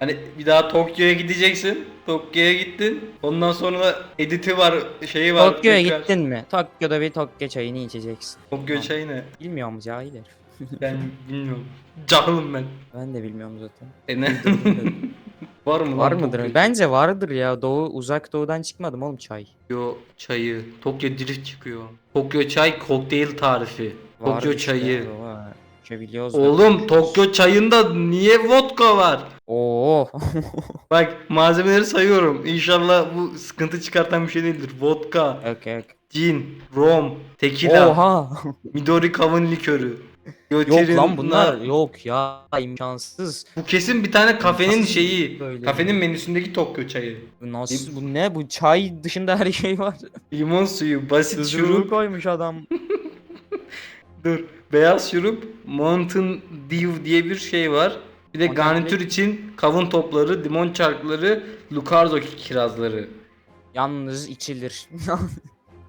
Hani bir daha Tokyo'ya gideceksin. Tokyo'ya gittin. Ondan sonra editi var, şeyi var. Tokyo'ya tekrar. gittin mi? Tokyo'da bir Tokyo çayını içeceksin. Tokyo çayı ne? Bilmiyor mu cahiller? Ben bilmiyorum. Cahilım ben. Ben de bilmiyorum zaten. E ne? var mı Var lan mıdır? Tokyo? Bence vardır ya. Doğu uzak doğudan çıkmadım oğlum çay. Tokyo çayı. Tokyo drift çıkıyor. Tokyo çay kokteyl tarifi. Tokyo Vardır işte, çayı. var. Şey biliyoruz da. Oğlum Tokyo çayında niye vodka var? Oo. Bak malzemeleri sayıyorum. İnşallah bu sıkıntı çıkartan bir şey değildir. Vodka, Okey okey. gin, rom, tekila, Oha. Midori kavun likörü. yok Göterin, lan bunlar yok ya imkansız. Bu kesin bir tane kafenin Nasıl şeyi. böyle? Kafenin menüsündeki Tokyo çayı. Bu nasıl bu ne bu çay dışında her şey var. Limon suyu, basit şurup. koymuş adam. Dur. Beyaz şurup, Mountain Dew diye bir şey var. Bir de Mountain garnitür için kavun topları, limon çarkları, Lucardo kirazları. Yalnız içilir.